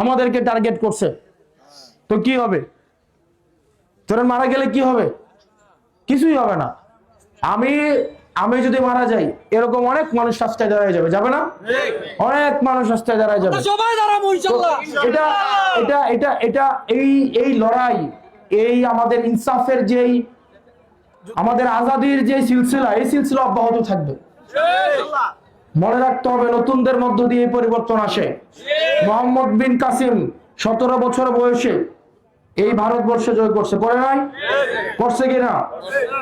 আমাদেরকে টার্গেট করছে। তো কি হবে? তোরা মারা গেলে কি হবে? কিছুই হবে না। আমি আমি যদি মারা যাই এরকম অনেক মানুষ রাস্তায় দাঁড়ায় যাবে যাবে না? অনেক মানুষ রাস্তায় দাঁড়ায় যাবে। সবাই এটা এটা এটা এটা এই এই লড়াই এই আমাদের ইনসাফের যেই আমাদের আজাদির যে সিলসিলা এই সিলসিলা অব্যাহত থাকবে। মনে রাখতে হবে, নতুনদের মধ্য দিয়ে পরিবর্তন আসে। মোহাম্মদ বিন কাসিম, সতেরো বছর বয়সে এই ভারতবর্ষে জয় করছে। করে নাই? করছে কিনা?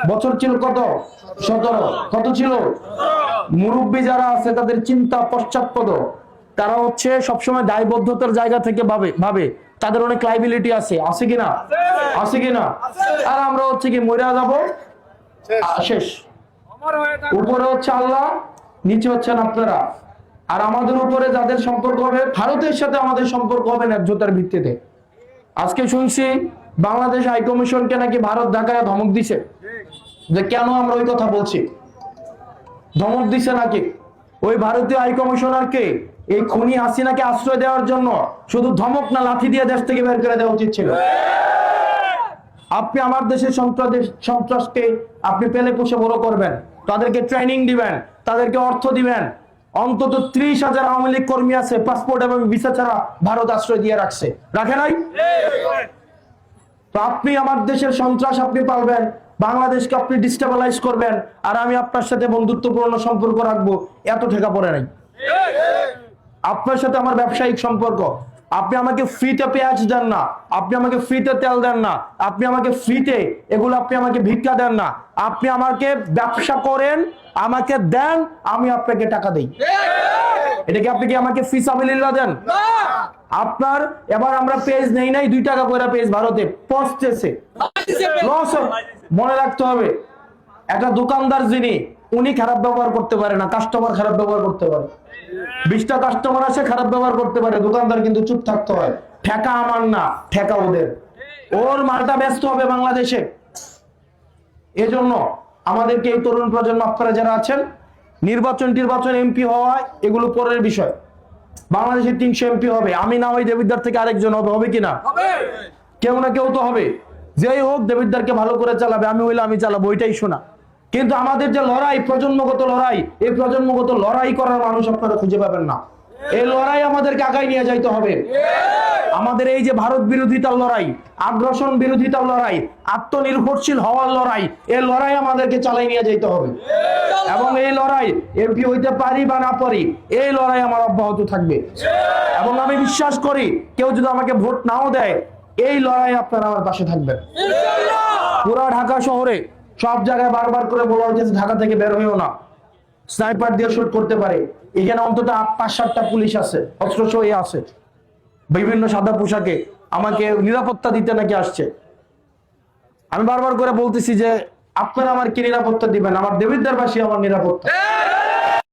বছর ছিল কত? সতেরো। কত ছিল? মুরব্বী যারা আছে, তাদের চিন্তা পশ্চাৎপদ। তারা হচ্ছে সবসময় দায়বদ্ধতার জায়গা থেকে ভাবে ভাবে। তাদের অনেক লাইবিলিটি আছে। আছে কিনা? আছে কিনা? আর আমরা হচ্ছে কি মরে যাব? শেষ। উপরে হচ্ছে আল্লাহ। নিচে হচ্ছেন আপনারা। আর আমাদের উপরে যাদের সম্পর্ক হবে, ভারতের সাথে আমাদের সম্পর্ক হবে ন্যায্যতার ভিত্তিতে। আজকে শুনছি বাংলাদেশ হাই কমিশনকে নাকি ভারত ঢাকায় ধমক দিছে। যে কেন আমরা ওই কথা বলছি? ধমক দিছে নাকি? ওই ভারতীয় হাই কমিশনারকে এই খুনি হাসিনাকে আশ্রয় দেওয়ার জন্য শুধু ধমক না লাঠি দিয়ে দেশ থেকে বের করে দেওয়া উচিত ছিল। আপনি আমার দেশের সন্ত্রাস সন্ত্রাসকে আপনি পেলে পুষে বড় করবেন। তাদেরকে ট্রেনিং দিবেন। তাদেরকে অর্থ দিবেন। অন্তত ত্রিশ হাজার আওয়ামী লীগ কর্মী আছে পাসপোর্ট এবং ভিসা ছাড়া ভারত আশ্রয় দিয়ে রাখছে। রাখে নাই? তো আপনি আমার দেশের সন্ত্রাস আপনি পালবেন, বাংলাদেশকে আপনি ডিস্টেবলাইজ করবেন, আর আমি আপনার সাথে বন্ধুত্বপূর্ণ সম্পর্ক রাখব, এত ঠেকা পড়ে নাই। আপনার সাথে আমার ব্যবসায়িক সম্পর্ক আপনি আমাকে ফ্রিতে পেঁয়াজ দেন না আপনি আমাকে ফ্রিতে তেল দেন না আপনি আমাকে ফ্রিতে এগুলো আপনি আমাকে ভিক্ষা দেন না আপনি আমাকে ব্যবসা করেন আমাকে দেন আমি আপনাকে টাকা দেই। এটা কি আপনি কি আমাকে ফিসাবিল্লাহ দেন? আপনার এবার আমরা পেজ নেই নাই দুই টাকা করে পেজ ভারতে পচতেছে। মনে রাখতে হবে। একটা দোকানদার যিনি উনি খারাপ ব্যবহার করতে পারে না কাস্টমার খারাপ ব্যবহার করতে পারে। বিশটা কাস্টমার আসে খারাপ ব্যবহার করতে পারে দোকানদার কিন্তু চুপ থাকতে হয়। ঠেকা আমার না ঠেকা ওদের। ওর মালটা ব্যস্ত হবে বাংলাদেশে। এজন্য আমাদেরকে এই তরুণ প্রজন্ম আপনারা যারা আছেন নির্বাচন নির্বাচন এমপি হওয়া এগুলো পরের বিষয়। বাংলাদেশে তিনশো এমপি হবে। আমি না ওই দেবিদ্বার থেকে আরেকজন হবে হবে কিনা? কেউ না কেউ তো হবে। যেই হোক দেবিদ্দারকে ভালো করে চালাবে আমি হইলে আমি চালাবো ওইটাই শোনা। কিন্তু আমাদের যে লড়াই, প্রজন্মগত লড়াই, এই প্রজন্মগত লড়াই করার মানুষ আপনারা খুঁজে পাবেন না। এই লড়াই আমাদেরকে আগায় নিয়ে যাইতে হবে। আমাদের এই যে ভারত বিরোধিতার লড়াই, আগ্রাসন বিরোধিতার লড়াই, আত্মনির্ভরশীল হওয়ার লড়াই, এই লড়াই আমাদেরকে চালাই নিয়ে যাইতে হবে। এবং এই লড়াই এমপি হইতে পারি বা না পারি, এই লড়াই আমার অব্যাহত থাকবে। এবং আমি বিশ্বাস করি, কেউ যদি আমাকে ভোট নাও দেয়, এই লড়াই আপনারা আমার পাশে থাকবেন। পুরা ঢাকা শহরে সব জায়গায় বারবার করে বলা হয়েছে ঢাকা থেকে বের হইও না। স্নাইপার দিয়ে শুট করতে পারে। এখানে অন্তত পাঁচ, সাতটা পুলিশ আছে, অস্ত্র সহি আছে। বিভিন্ন সাদা পোশাকে। আমাকে নিরাপত্তা দিতে নাকি আসছে। আমি বারবার করে বলতেছি যে, আপনারা আমার কি নিরাপত্তা দিবেন? আমার দেবিদ্বারবাসী আমার নিরাপত্তা।